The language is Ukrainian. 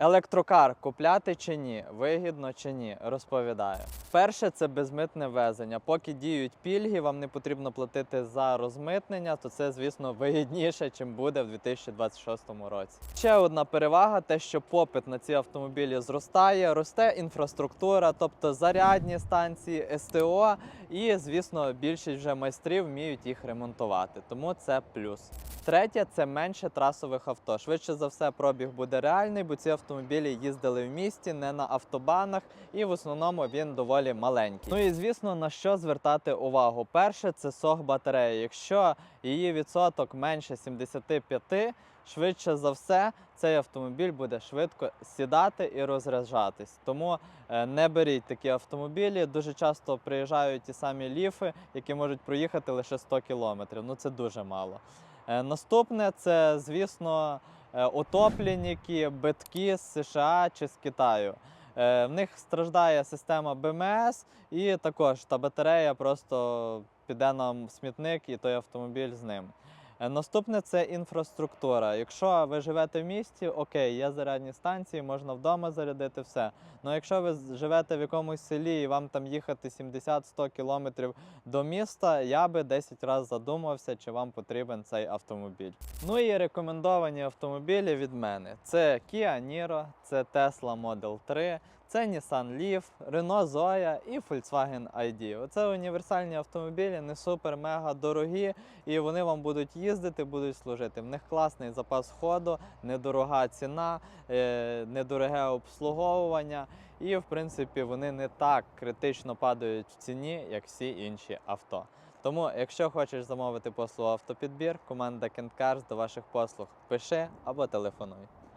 Електрокар купляти чи ні, вигідно чи ні, розповідаю. Перше це безмитне везення. Поки діють пільги, вам не потрібно платити за розмитнення, то це, звісно, вигідніше, чим буде в 2026 році. Ще одна перевага: те, що попит на ці автомобілі зростає, росте інфраструктура, тобто зарядні станції, СТО, і, звісно, більшість вже майстрів вміють їх ремонтувати. Тому це плюс. Третє це менше трасових авто. Швидше за все, пробіг буде реальний, бо ці автомобілі їздили в місті, не на автобанах, і в основному він доволі маленький. Ну і звісно, на що звертати увагу? Перше, це сох батареї. Якщо її відсоток менше 75, швидше за все, цей автомобіль буде швидко сідати і розряджатись. Тому е, не беріть такі автомобілі. Дуже часто приїжджають ті самі ліфи, які можуть проїхати лише 100 кілометрів. Ну це дуже мало. Е, Наступне це, звісно, е, утопленники, битки з США чи з Китаю. Е, В них страждає система БМС, і також та батарея просто піде нам в смітник, і той автомобіль з ним. Е, Наступне це інфраструктура. Якщо ви живете в місті, окей, є зарядні станції, можна вдома зарядити все. Ну якщо ви живете в якомусь селі і вам там їхати 70-100 кілометрів до міста, я би 10 разів задумався, чи вам потрібен цей автомобіль. Ну і рекомендовані автомобілі від мене: це Kia Niro, це Tesla Model 3. Це Nissan Leaf, Renault Zoe і Volkswagen ID. Оце універсальні автомобілі, не супер мега дорогі, і вони вам будуть їздити, будуть служити. В них класний запас ходу, недорога ціна, е, недороге обслуговування. І, в принципі, вони не так критично падають в ціні, як всі інші авто. Тому, якщо хочеш замовити послугу автопідбір, команда Кенткарс до ваших послуг пиши або телефонуй.